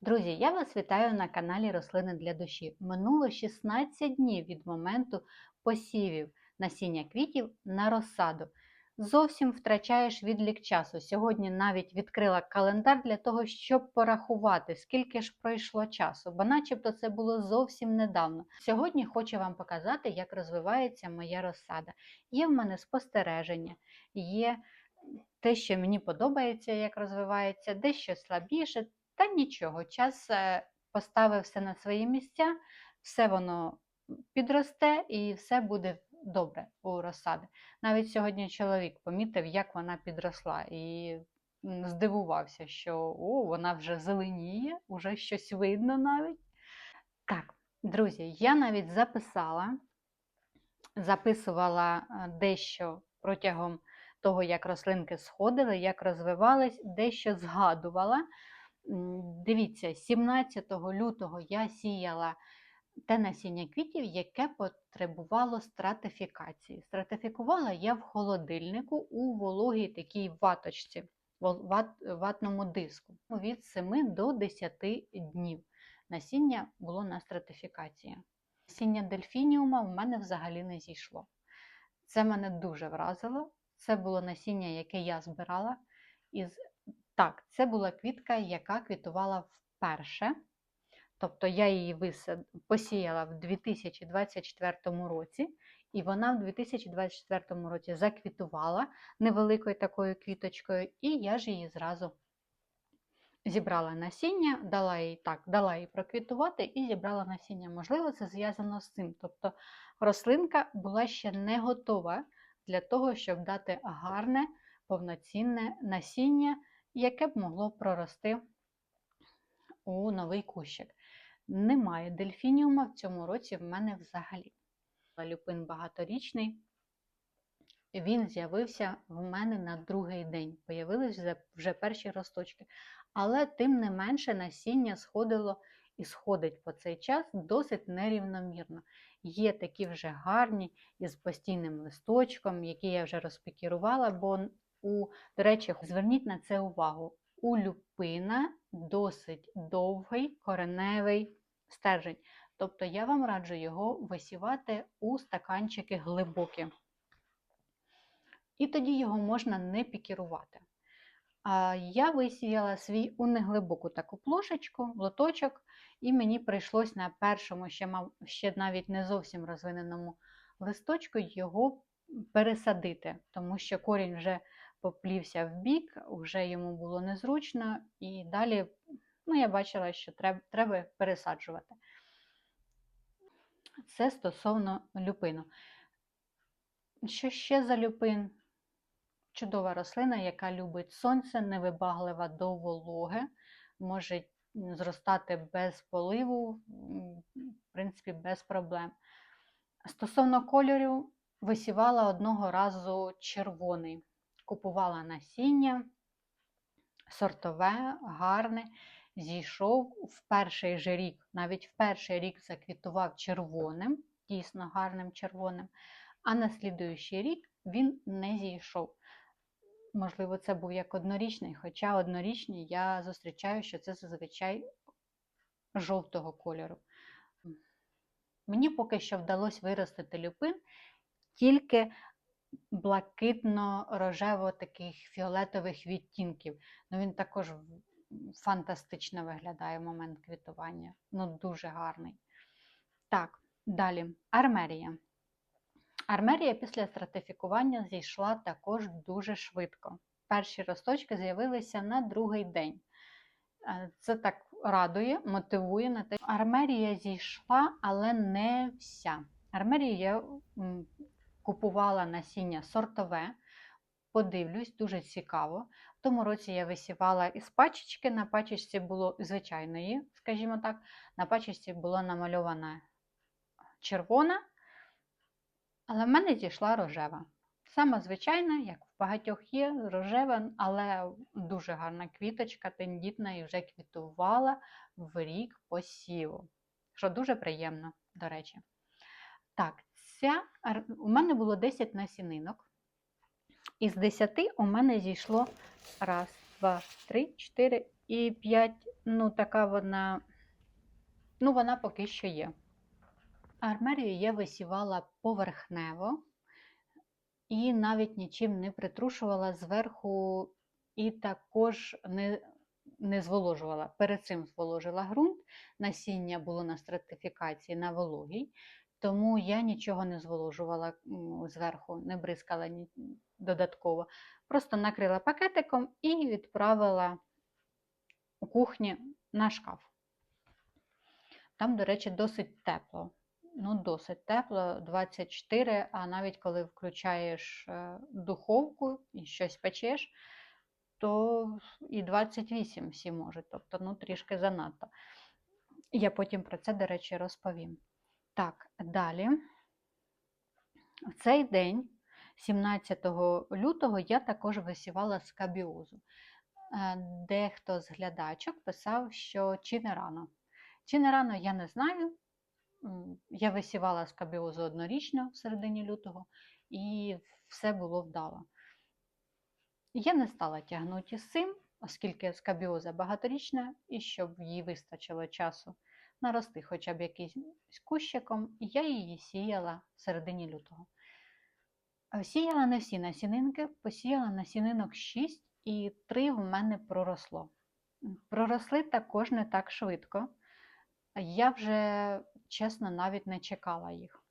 Друзі, я вас вітаю на каналі Рослини для душі. Минуло 16 днів від моменту посівів насіння квітів на розсаду. Зовсім втрачаєш відлік часу. Сьогодні навіть відкрила календар для того, щоб порахувати, скільки ж пройшло часу, бо начебто це було зовсім недавно. Сьогодні хочу вам показати, як розвивається моя розсада. Є в мене спостереження, є те, що мені подобається, як розвивається, дещо слабіше. Та нічого, час е, поставив все на свої місця, все воно підросте і все буде добре у розсади. Навіть сьогодні чоловік помітив, як вона підросла, і здивувався, що о, вона вже зеленіє, вже щось видно навіть. Так, друзі, я навіть записала, записувала е, дещо протягом того, як рослинки сходили, як розвивались, дещо згадувала. Дивіться, 17 лютого я сіяла те насіння квітів, яке потребувало стратифікації. Стратифікувала я в холодильнику у вологій такій ваточці, ват- ватному диску від 7 до 10 днів. Насіння було на стратифікації. Насіння дельфініума в мене взагалі не зійшло. Це мене дуже вразило. Це було насіння, яке я збирала із так, це була квітка, яка квітувала вперше. Тобто я її висад... посіяла в 2024 році, і вона в 2024 році заквітувала невеликою такою квіточкою, і я ж її зразу зібрала насіння, дала їй так, дала їй проквітувати і зібрала насіння. Можливо, це зв'язано з цим. Тобто рослинка була ще не готова для того, щоб дати гарне, повноцінне насіння яке б могло прорости у новий кущик. Немає дельфініума в цьому році в мене взагалі. Люпин багаторічний, він з'явився в мене на другий день. Появились вже, вже перші росточки. Але тим не менше насіння сходило і сходить по цей час досить нерівномірно. Є такі вже гарні із постійним листочком, які я вже розпікірувала, бо у, речі, зверніть на це увагу. У люпина досить довгий кореневий стержень. Тобто я вам раджу його висівати у стаканчики глибокі. І тоді його можна не пікірувати. Я висіяла свій у неглибоку таку плошечку, лоточок, і мені прийшлось на першому, ще, мав, ще навіть не зовсім розвиненому листочку його пересадити, тому що корінь вже поплівся в бік, вже йому було незручно, і далі ну, я бачила, що треба, треба пересаджувати. Це стосовно люпину. Що ще за люпин? Чудова рослина, яка любить сонце, невибаглива до вологи, може зростати без поливу, в принципі, без проблем. Стосовно кольорів, висівала одного разу червоний купувала насіння, сортове, гарне, зійшов в перший же рік, навіть в перший рік заквітував червоним, дійсно гарним червоним, а на слідуючий рік він не зійшов. Можливо, це був як однорічний, хоча однорічний я зустрічаю, що це зазвичай жовтого кольору. Мені поки що вдалося виростити люпин тільки блакитно-рожево таких фіолетових відтінків. Ну, Він також фантастично виглядає в момент квітування. Ну, дуже гарний. Так, далі армерія. Армерія після стратифікування зійшла також дуже швидко. Перші росточки з'явилися на другий день. Е, Це так радує, мотивує на те. Армерія зійшла, але не вся. Армерію я купувала насіння сортове. Подивлюсь, дуже цікаво. В тому році я висівала із пачечки. На пачечці було звичайної, скажімо так, на пачечці була намальована червона, але в мене зійшла рожева. Саме звичайна, як в багатьох є, рожева, але дуже гарна квіточка, тендітна і вже квітувала в рік посіву. Що дуже приємно, до речі. Так, ця, у мене було 10 насінинок. Із 10 у мене зійшло раз, два, три, чотири, і 5, ну така вона, ну вона поки що є. Армерію я висівала поверхнево і навіть нічим не притрушувала зверху, і також не, не зволожувала. Перед цим зволожила ґрунт, насіння було на стратифікації на вологій, тому я нічого не зволожувала зверху, не бризкала додатково. Просто накрила пакетиком і відправила у кухні на шкаф. Там, до речі, досить тепло. Ну, досить тепло, 24, а навіть коли включаєш е, духовку і щось печеш, то і 28 всі можуть, тобто ну, трішки занадто. Я потім про це, до речі, розповім. Так, далі. В цей день, 17 лютого, я також висівала скабіозу. Е, Дехто з глядачок писав, що чи не рано. Чи не рано, я не знаю. Я висівала скабіозу однорічно в середині лютого, і все було вдало. Я не стала тягнути з цим, оскільки скабіоза багаторічна, і щоб їй вистачило часу нарости хоча б якийсь кущиком, я її сіяла в середині лютого. Е, Сіяла не всі насінинки, посіяла насінинок 6 і 3 в мене проросло. Проросли також не так швидко. Я вже, чесно, навіть не чекала їх.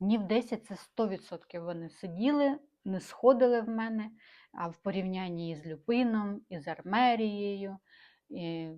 Днів 10 це 100% вони сиділи, не сходили в мене, а в порівнянні із люпином, із армерією, і,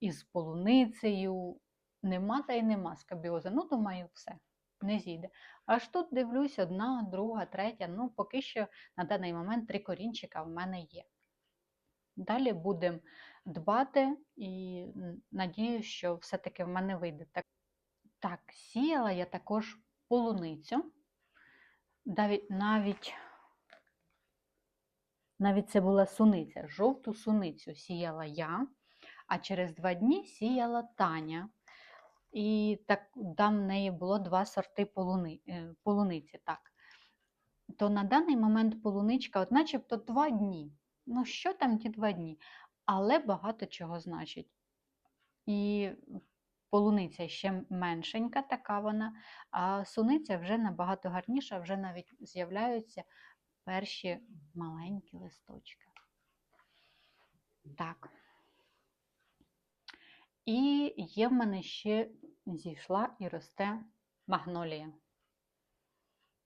із полуницею. Нема та й нема скабіози. Ну, думаю, все, не зійде. Аж тут дивлюсь, одна, друга, третя. Ну, поки що на даний момент три корінчика в мене є. Далі будемо дбати і м, надіюсь, що все-таки в мене вийде. Так, так сіяла я також полуницю. Навіть, навіть, навіть це була суниця. Жовту суницю сіяла я, а через два дні сіяла Таня. І так, там в неї було два сорти полуни, е, полуниці. Так. То на даний момент полуничка, от начебто два дні. Ну, що там ті два дні? Але багато чого значить. І полуниця ще меншенька, така вона, а суниця вже набагато гарніша, вже навіть з'являються перші маленькі листочки. Так. І є в мене ще зійшла і росте магнолія.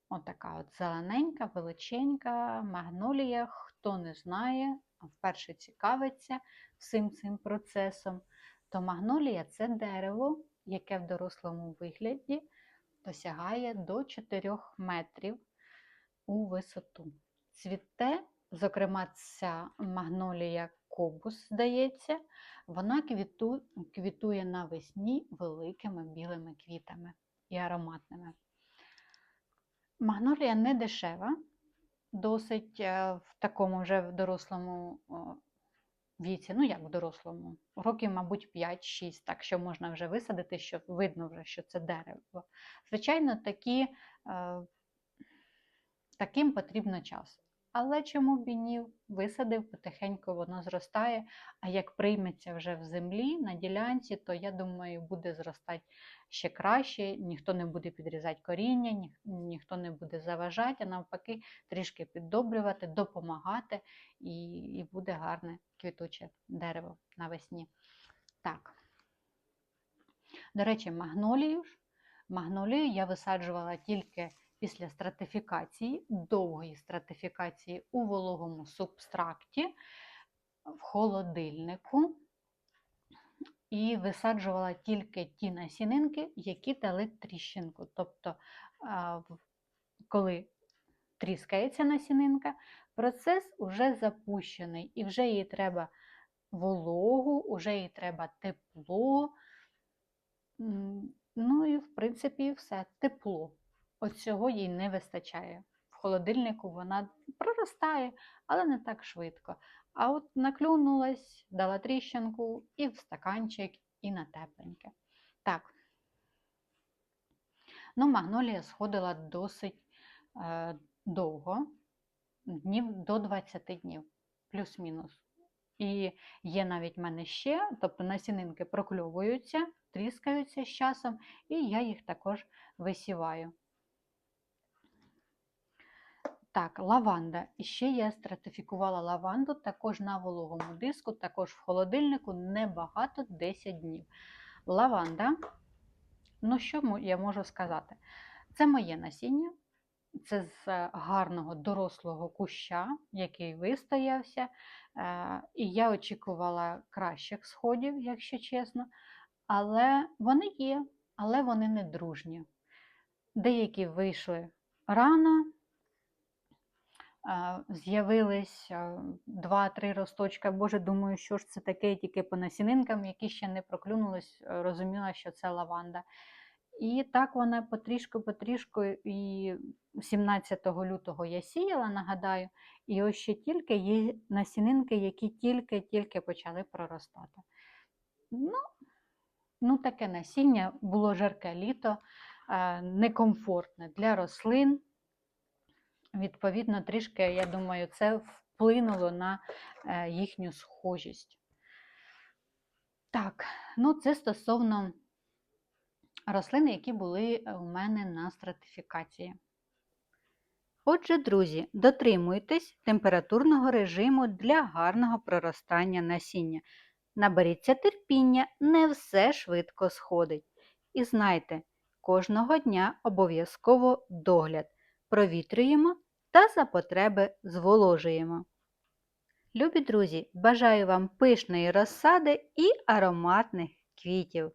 Отака от зелененька, величенька магнолія. Хто не знає, вперше цікавиться всім цим процесом, то магнолія це дерево, яке в дорослому вигляді досягає до 4 метрів у висоту. Цвіте, зокрема, ця магнолія кобус, здається, вона квіту, квітує навесні великими білими квітами і ароматними. Магнолія не дешева, досить е, в такому вже в дорослому віці, ну як в дорослому, років, мабуть, 5-6, так що можна вже висадити, що видно вже, що це дерево. Звичайно, такі, е, таким потрібно час. Але чому б і ні? Висадив, потихеньку воно зростає, а як прийметься вже в землі на ділянці, то я думаю, буде зростати ще краще, ніхто не буде підрізати коріння, ніх- ніхто не буде заважати, а навпаки, трішки піддобрювати, допомагати, і, і буде гарне квітуче дерево навесні. Так. До речі, магнолію. Магнолію я висаджувала тільки після стратифікації, довгої стратифікації у вологому субстракті в холодильнику. І висаджувала тільки ті насінинки, які дали тріщинку. Тобто, коли тріскається насінинка, процес вже запущений, і вже їй треба вологу, вже їй треба тепло. Ну і, в принципі, все тепло. От цього їй не вистачає. В холодильнику вона проростає, але не так швидко. А от наклюнулась, дала тріщинку і в стаканчик, і на тепленьке. Так. Ну, магнолія сходила досить е, довго, днів до 20 днів, плюс-мінус. І є навіть в мене ще, тобто насінинки прокльовуються, тріскаються з часом, і я їх також висіваю. Так, лаванда. І ще я стратифікувала лаванду також на вологому диску, також в холодильнику небагато 10 днів. Лаванда, ну що я можу сказати? Це моє насіння, це з е, гарного дорослого куща, який вистоявся. Е, І я очікувала кращих сходів, якщо чесно. Але вони є, але вони не дружні. Деякі вийшли рано, з'явились два-три росточка. Боже, думаю, що ж це таке, тільки по насінинкам, які ще не проклюнулись, розуміла, що це лаванда. І так вона потрішку-потрішку, і 17 лютого я сіяла, нагадаю, і ось ще тільки є насінинки, які тільки-тільки почали проростати. Ну, ну, таке насіння було жарке літо, некомфортне для рослин. Відповідно, трішки, я думаю, це вплинуло на е, їхню схожість. Так, ну це стосовно рослин, які були е, у мене на стратифікації. Отже, друзі, дотримуйтесь температурного режиму для гарного проростання насіння. Наберіться терпіння, не все швидко сходить. І знайте, кожного дня обов'язково догляд. Провітрюємо та за потреби зволожуємо. Любі друзі, бажаю вам пишної розсади і ароматних квітів.